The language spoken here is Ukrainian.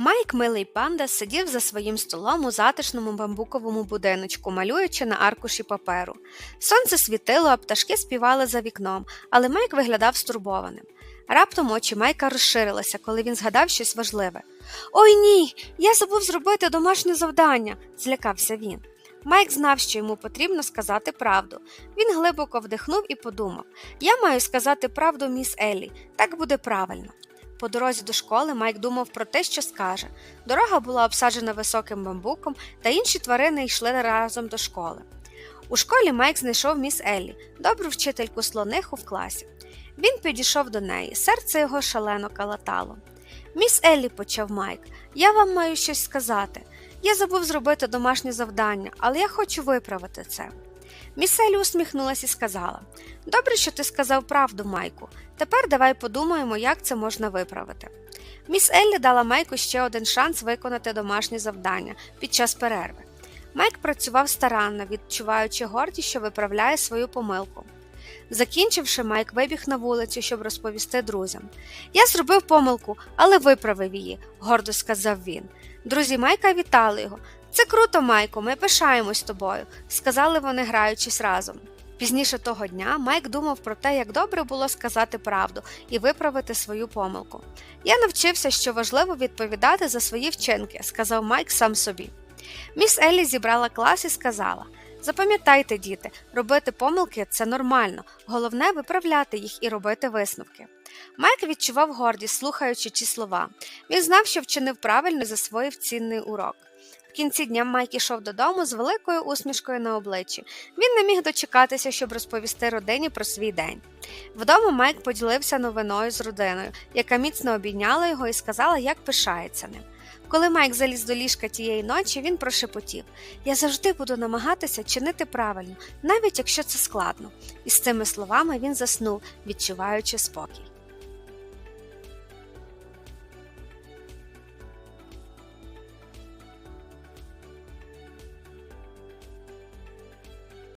Майк милий панда сидів за своїм столом у затишному бамбуковому будиночку, малюючи на аркуші паперу. Сонце світило, а пташки співали за вікном, але Майк виглядав стурбованим. Раптом очі Майка розширилися, коли він згадав щось важливе. Ой ні, я забув зробити домашнє завдання, злякався він. Майк знав, що йому потрібно сказати правду. Він глибоко вдихнув і подумав: Я маю сказати правду міс Еллі, так буде правильно. По дорозі до школи Майк думав про те, що скаже. Дорога була обсаджена високим бамбуком, та інші тварини йшли разом до школи. У школі Майк знайшов міс Еллі, добру вчительку слониху в класі. Він підійшов до неї, серце його шалено калатало. Міс Еллі, почав Майк, я вам маю щось сказати. Я забув зробити домашнє завдання, але я хочу виправити це. Міс Еллі усміхнулася і сказала Добре, що ти сказав правду, Майку. Тепер давай подумаємо, як це можна виправити. Міс Еллі дала Майку ще один шанс виконати домашнє завдання під час перерви. Майк працював старанно, відчуваючи гордість, що виправляє свою помилку. Закінчивши, Майк вибіг на вулицю, щоб розповісти друзям. Я зробив помилку, але виправив її, гордо сказав він. Друзі Майка вітали його. Це круто, Майку, ми пишаємось тобою, сказали вони, граючись разом. Пізніше того дня Майк думав про те, як добре було сказати правду і виправити свою помилку. Я навчився, що важливо відповідати за свої вчинки, сказав Майк сам собі. Міс Еллі зібрала клас і сказала Запам'ятайте, діти, робити помилки це нормально, головне виправляти їх і робити висновки. Майк відчував гордість, слухаючи ці слова. Він знав, що вчинив правильно і засвоїв цінний урок. В кінці дня Майк ішов додому з великою усмішкою на обличчі. Він не міг дочекатися, щоб розповісти родині про свій день. Вдома Майк поділився новиною з родиною, яка міцно обійняла його і сказала, як пишається ним. Коли Майк заліз до ліжка тієї ночі, він прошепотів Я завжди буду намагатися чинити правильно, навіть якщо це складно. І з цими словами він заснув, відчуваючи спокій.